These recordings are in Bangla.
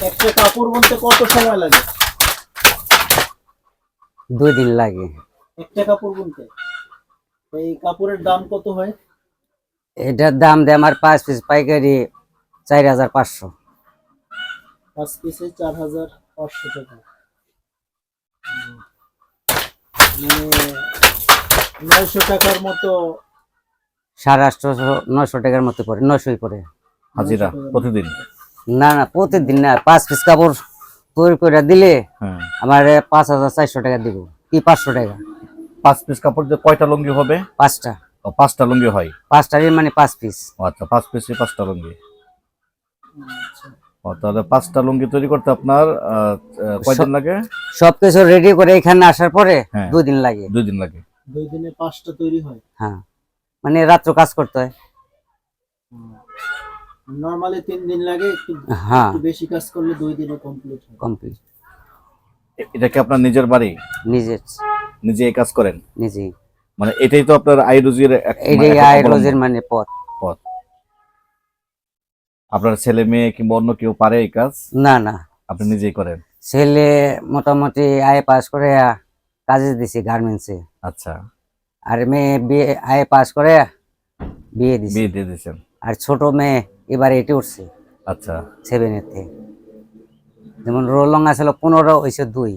একটা কাপড় বলতে কত সময় লাগে? দুই দিন লাগে। একটা কাপড় বুনতে? এই কাপড়ের দাম কত হয়? এটার দাম দেয় আমার পাঁচ পিস পাইকারি চার হাজার পাঁচশো। পাঁচ পিসে চার হাজার পাঁচশো টাকা। উম, মানে নয়শো টাকার মতো সাড়ে আটশোশো নয়শো টাকার মতো পড়ে নয়শোই পড়ে হাজিরা প্রতিদিন? না না প্রতিদিন না পাঁচ পিস কাপড় তৈরি করে দিলে হ্যাঁ। আমার পাঁচ হাজার চারশো টাকা দিব কি পাঁচশো টাকা? পাঁচ পিস কাপড় যে কয়টা লুঙ্গি হবে? পাঁচটা। ও, পাঁচটা লুঙ্গি হয়? পাঁচটারই মানে পাঁচ পিস। আচ্ছা পাঁচ পিসে পাঁচটা লুঙ্গি। আচ্ছা। তাহলে পাঁচটা লুঙ্গি তৈরি করতে আপনার কয়দিন লাগে? সবকিছু রেডি করে এখানে আসার পরে হ্যাঁ। দুই দিন লাগে। দুই দিন লাগে। দুই দিনে পাঁচটা তৈরি হয়? হ্যাঁ। মানে রাত্র কাজ করতে হয়। নর্মালি তিন দিন লাগে একটু হ্যাঁ। একটু বেশি কাজ করলে দুই দিনে কমপ্লিট হয়। কমপ্লিট এটা কি আপনার নিজের বাড়ি? নিজের। নিজে এই কাজ করেন? নিজে মানে এটাই তো আপনার আয় রুজির এক- এটাই একটা আয় অবলম্বন। রোজের মানে পথ। পথ। আপনার ছেলে মেয়ে কিংবা অন্য কেউ পারে এই কাজ? না না। আপনি নিজেই করেন? ছেলে মোটামুটি আয় পাস করে কাজে দিছি গার্মেন্টসে। আচ্ছা। আর মেয়ে বিয়ে আয় পাস করে বিয়ে দিছি। বিয়ে দিয়ে দিয়েছেন। আর ছোট মেয়ে এবার এটি উঠছে। আচ্ছা। সেভেনেতে যেমন রোলং আসলে পনেরো হয়েছে দুই।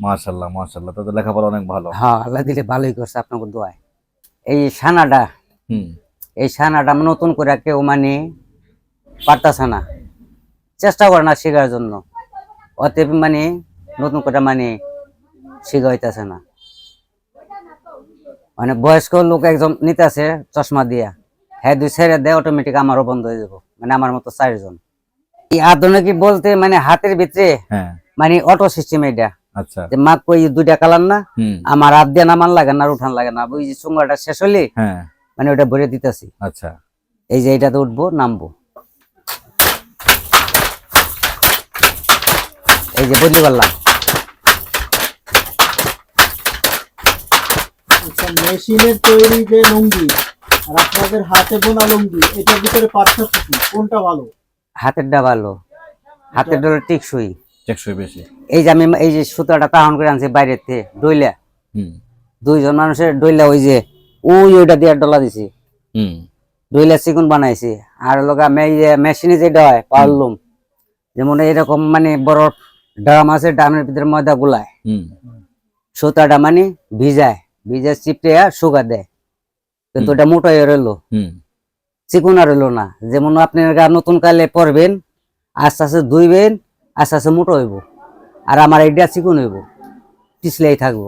মাশাল্লাহ মাশাল্লাহ তাদের লেখাপড়া অনেক ভালো। হ্যাঁ আল্লাহ দিলে ভালোই করছে আপনাকে দোয়ায়। এই সানাটা হুম। এই সানাটা নতুন করে কেউ মানে পারতাছে না। চেষ্টা করে না শেখার জন্য। অতএব মানে নতুন করে মানে শেখা হইতেছে না। মানে বয়স্ক লোক একজন নিতেছে চশমা দিয়া। হ্যাঁ দুই ছেড়ে দেয় অটোমেটিক আমারও বন্ধ হয়ে যাব। মানে আমার মতো চারজন। এই আধুনিক বলতে মানে হাতের ভিতরে হ্যাঁ। মানে অটো সিস্টেম এটা আচ্ছা। যে কই দুইটা কালার না? আমার হাত দিয়ে নামান লাগে না উঠান লাগে না। ওই যে চুঙ্গাটা শেষ হলে হ্যাঁ। মানে ওটা ভরে দিতেছি। আচ্ছা। এই যে এটাতে উঠবো নামবো। এই যে বদলি করলাম আচ্ছা মেশিনের তৈরি যে লুঙ্গি। আর আপনাদের হাতে বোনা লুঙ্গি এটার ভিতরে পার্থক্য কি? কোনটা ভালো? হাতেরটা ভালো। হাতের ডলে টিকসই। টেকসই বেশি। এই যে আমি এই যে সুতাটা তাহন করে আনছি বাইরের থেকে ডইলা। হুম। দুইজন মানুষের ডইলা ওই যে ওই ওইটা দিয়ে ডলা দিছি। হুম। ডইলা চিকুন বানাইছি। আর লোক আমি এই যে মেশিনে যেটা হয় পারলুম যেমন এরকম মানে বড় ড্রাম আছে ড্রামের ভিতরে ময়দা গুলায়। হুম। সুতাটা মানে ভিজায়। ভিজায় চিপটে শুকা দেয়। কিন্তু এটা মোটা হয়ে রইল চিকুনা রইল না। যেমন আপনি নতুন কালে পরবেন আস্তে আস্তে ধুইবেন আস্তে আস্তে মোটা হইব। আর আমার এইটা চিকুন হইব পিছলেই থাকব।